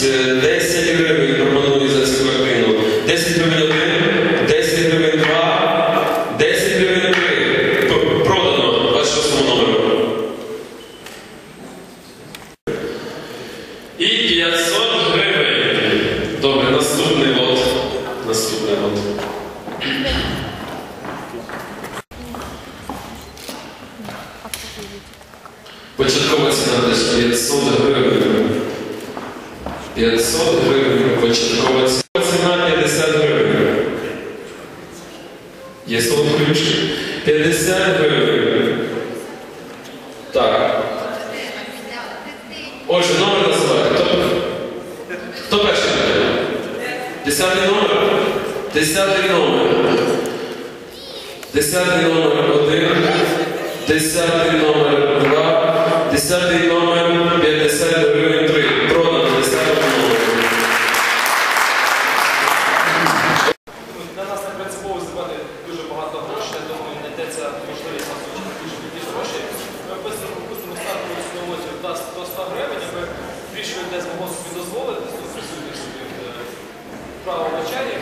6, 10 гривень пропоную за цю картину. 10 гривень один, 10 гривень два, 10 гривень три. Продано 26 номеру. І 500 гривень. Добре, наступний лот. Наступний лот. Початкова ціна теж 500 гривень. 500 гривень. Початкова ціна. Ціна 50 гривень. Є ключ. 50 гривень. Так. Отже, номер називає. Хто, хто перший буде? Десятий номер? Десятий номер. Десятий номер один. Десятий номер два. Десятий номер 50 гривень три. Продано десятий номер. Для нас не принципово здавати дуже багато грошей, я думаю, знайдеться можливість нам залучити дуже такі гроші. Ми виписуємо, допустимо, стартову цінову до 100 гривень, аби більше людей змогло собі дозволити, хто присутніх собі е, право вечері.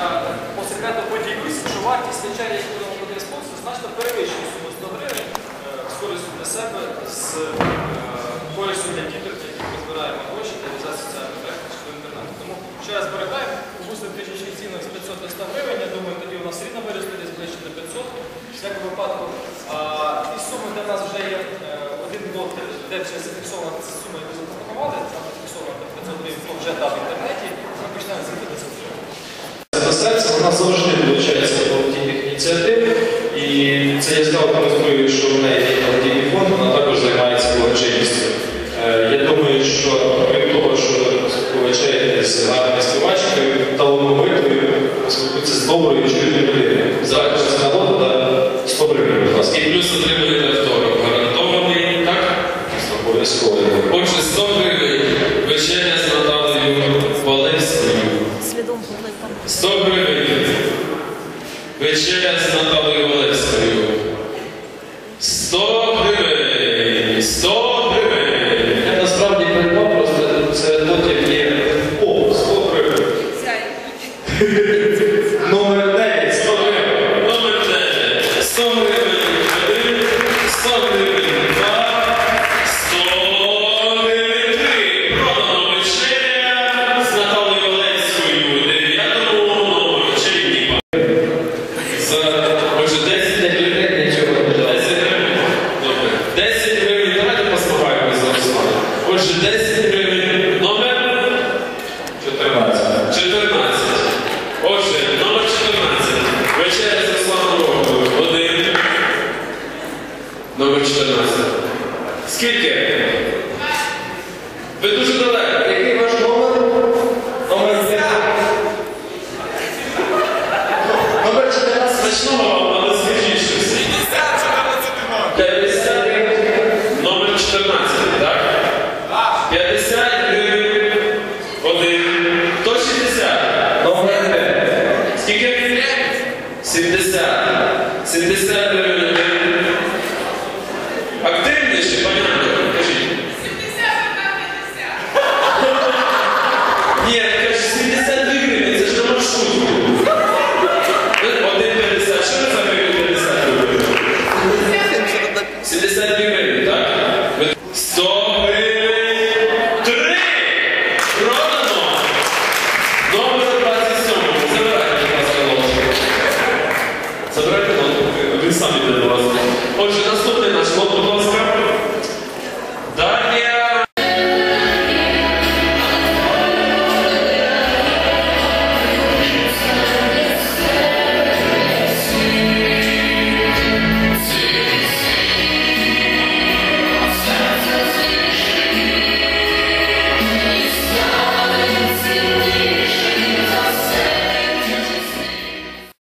Я по секрету поділюсь, що вартість вечері, яку нам буде спонсор, значно перевищує суму 100 гривень е, з користю для себе, з е, користю для діток, які ми збираємо гроші для реалізації соціальних проєктів до інтернету. Тому ще раз зберігаємо, опустимо тисячі цінах з 500 до 100 гривень, я думаю, тоді у нас рівно виросте десь ближче до 500, в всякому випадку. І суми для нас вже є е, один блок, де вже зафіксована сума, яку запропонували, там зафіксована 500 гривень, хто вже дав в інтернеті, ми починаємо звідти до цього. Це серце, вона завжди долучається до благодійних ініціатив, і це яскраво демонструє, що в неї є благодійний фонд, вона також займається благочинністю. Е, Я думаю, що крім того, що повечеряти з гарною співачкою, талановитою, спілкується з доброю чуйною людиною. Зараз це нагода на 100 гривень, будь ласка. І плюс отримуєте автограф. Гарантований, так? Обов'язково. Отже, 100 гривень. Вечеря з Наталею Валевською. Свідомо впливом. 100 гривень. Вечеря з Наталою Олевською. 100 Номер 14. Скільки? Ви дуже далеко. Який ваш номер? Номер 5. Номер 14. Смачного вам, але скажіть щось. 50 гривень. Номер 14, так? 50 гривень. Один. Хто 60? Номер 5. Скільки? 70. 70 гривень. Captei-me este. нас, от, будь